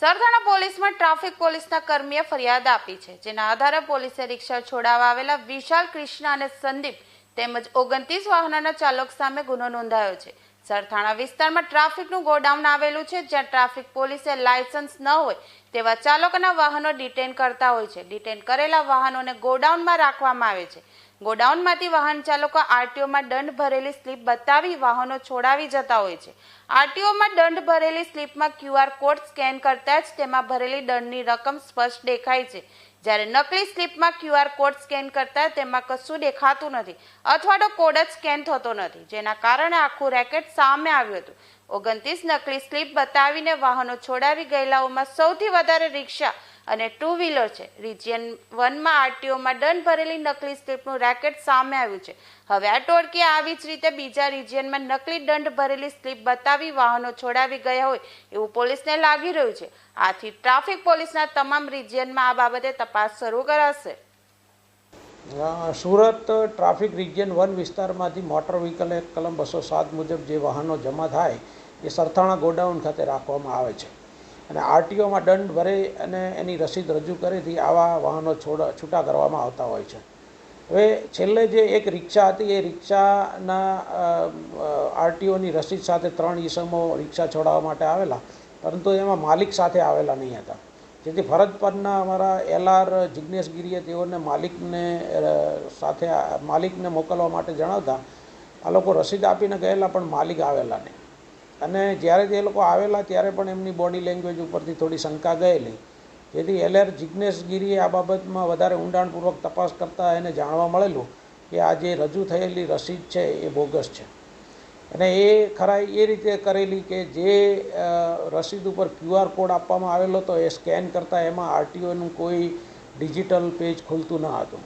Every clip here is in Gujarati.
સરથાણા પોલીસમાં ટ્રાફિક પોલીસના કર્મીએ ફરિયાદ આપી છે, જેના આધારે પોલીસે રિક્ષા છોડાવવા આવેલા વિશાલ કૃષ્ણ અને સંદીપ તેમજ ઓગણત્રીસ વાહનોના ચાલક સામે ગુનો નોંધાયો છે. સરથાણા વિસ્તારમાં ટ્રાફિકનું ગોડાઉન આવેલું છે, જ્યાં ટ્રાફિક પોલીસે લાયસન્સ ન હોય તેવા ચાલકોના વાહનો ડિટેન કરતા હોય છે. ડિટેન કરેલા વાહનોને ગોડાઉનમાં રાખવામાં આવે છે. ગોડાઉનમાંથી વાહન ચાલકો આરટીઓમાં દંડ ભરેલી સ્લીપ બતાવી વાહનો છોડાવી જતા હોય છે. આરટીઓમાં દંડ ભરેલી સ્લીપમાં ક્યુઆર કોડ સ્કેન કરતા જ તેમાં ભરેલી દંડની રકમ સ્પષ્ટ દેખાય છે. જ્યારે નકલી સ્લીપમાં ક્યુઆર કોડ સ્કેન કરતા તેમાં કશું દેખાતું નથી અથવા તો કોડ જ સ્કેન થતો નથી, જેના કારણે આખું રેકેટ સામે આવ્યું હતું. ઓગણત્રીસ નકલી સ્લીપ બતાવીને વાહનો છોડાવી ગયેલાઓમાં સૌથી વધારે રિક્ષા અને ટુ વ્હીલર છે. રિજિયન વનમાં આરટીઓમાં દંડ ભરેલી નકલી સ્લીપનું રેકેટ સામે આવ્યું છે. હવે આ ટોળકી આવી જ રીતે બીજા રિજિયનમાં નકલી દંડ ભરેલી સ્લીપ બતાવી વાહનો છોડાવી ગયા હોય એવું પોલીસને લાગી રહ્યું છે. આથી ટ્રાફિક પોલીસના તમામ રિજિયનમાં આ બાબતે તપાસ શરૂ કરાશે. સુરત ટ્રાફિક રિજિયન વન વિસ્તારમાંથી મોટર વ્હીકલ એક કલમ બસો સાત મુજબ જે વાહનો જમા થાય એ સરથાણા ગોડાઉન ખાતે રાખવામાં આવે છે. અને આરટીઓમાં દંડ ભરે અને એની રસીદ રજૂ કરીથી આવા વાહનો છોડ, છૂટા કરવામાં આવતા હોય છે. હવે છેલ્લે જે એક રિક્ષા હતી, એ રિક્ષાના આરટીઓની રસીદ સાથે ત્રણ ઈસમો રિક્ષા છોડાવવા માટે આવેલા, પરંતુ એમાં માલિક સાથે આવેલા નહીં હતા. જેથી ફરજ પરના અમારા એલઆર જિજ્ઞેશગીરીએ તેઓને માલિકને સાથે માલિકને મોકલવા માટે જણાવતા, આ લોકો રસીદ આપીને ગયેલા, પણ માલિક આવેલા નહીં. અને જ્યારે તે લોકો આવેલા ત્યારે પણ એમની બોડી લેંગ્વેજ ઉપરથી થોડી શંકા ગયેલી. જેથી જિજ્ઞેશ ગીરીએ આ બાબતમાં વધારે ઊંડાણપૂર્વક તપાસ કરતાં એને જાણવા મળેલું કે આ જે રજૂ થયેલી રસીદ છે એ બોગસ છે. અને એ ખરાઈ એ રીતે કરેલી કે જે રસીદ ઉપર ક્યુઆર કોડ આપવામાં આવેલો હતો એ સ્કેન કરતાં એમાં આરટીઓનું કોઈ ડિજિટલ પેજ ખુલતું ન હતું.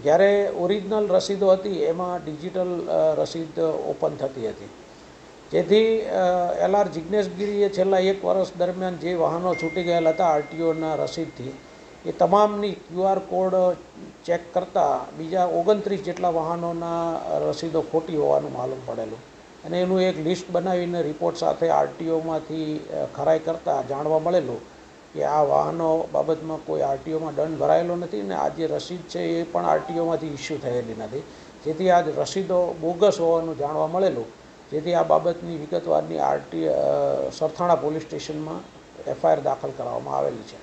જ્યારે ઓરિજિનલ રસીદો હતી એમાં ડિજિટલ રસીદ ઓપન થતી હતી. જેથી એલ આર જિજ્ઞેશગીરીએ છેલ્લા એક વર્ષ દરમિયાન જે વાહનો છૂટી ગયેલા હતા, આરટીઓના રસીદથી, એ તમામની ક્યુઆર કોડ ચેક કરતાં બીજા ઓગણત્રીસ જેટલા વાહનોના રસીદો ખોટી હોવાનું માલુમ પડેલું. અને એનું એક લિસ્ટ બનાવીને રિપોર્ટ સાથે આરટીઓમાંથી ખરાઈ કરતાં જાણવા મળેલું કે આ વાહનો બાબતમાં કોઈ આરટીઓમાં દંડ ભરાયેલો નથી ને આ જે રસીદ છે એ પણ આરટીઓમાંથી ઇસ્યુ થયેલી નથી. જેથી આ રસીદો બોગસ હોવાનું જાણવા મળેલું. જેથી આ બાબતની વિગતવારની આરટી સરથાણા પોલીસ સ્ટેશનમાં એફઆઈઆર દાખલ કરવામાં આવેલી છે.